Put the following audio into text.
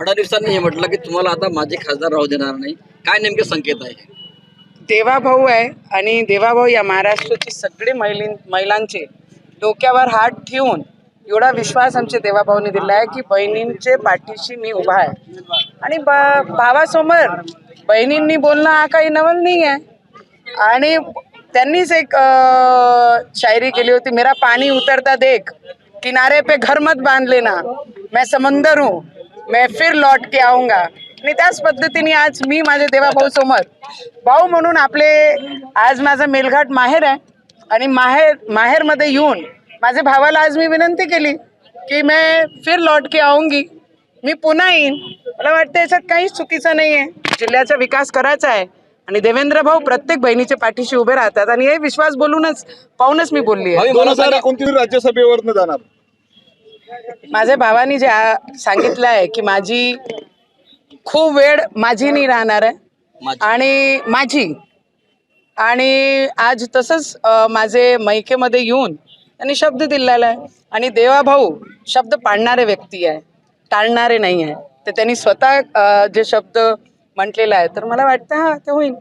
फडणवीसांनी हे म्हटलं की तुम्हाला आता माझे खासदार राहू देणार नाही. काय नेमके संकेत आहे? देवाभाऊ आहे आणि देवाभाऊ या महाराष्ट्राची सगळी महिलीं महिलांचे डोक्यावर हात ठेवून एवढा विश्वास आमचे देवाभाऊने दिला आहे की बहिणींचे पाठीशी मी उभा आहे. आणि बा भावासमोर बहिणींनी बोलणं हा काही नवल नाही आहे. आणि त्यांनीच एक शायरी केली होती मेरा पाणी उतरता देख किनारे पे घर मत बांध लेना मैं समंदर हूँ मैं फिर लौट के आऊंगा। आणि त्याच पद्धतीने आज मी माझ्या देवाभाऊ समोर. भाऊ म्हणून आपले आज माझा मेलघाट माहेर आहे. आणि माहेर माहेरमध्ये येऊन माझ्या भावाला आज मी विनंती केली की मैं फिर लौट के आऊंगी. मी पुन्हा येईन. मला वाटतं याच्यात काहीच चुकीचं नाही आहे जिल्ह्याचा विकास करायचा आहे. आणि देवेंद्र भाऊ प्रत्येक बहिणीच्या पाठीशी उभे राहतात. आणि हे विश्वास बोलूनच पाहूनच मी बोलली आहे. दोन हजार राज्यसभेवरनं जाणार. माझ्या भावानी जे सांगितलं आहे की माझी खूप वेळ माझी नाही राहणार आहे. आणि माझी. आणि आज तसंच माझे मैकेमध्ये येऊन त्यांनी शब्द दिलेला आहे. आणि देवाभाऊ शब्द पाडणारे व्यक्ती आहे. टाळणारे नाही आहे. तर त्यांनी स्वतः जे शब्द म्हटलेला आहे तर मला वाटतं हा ते होईल.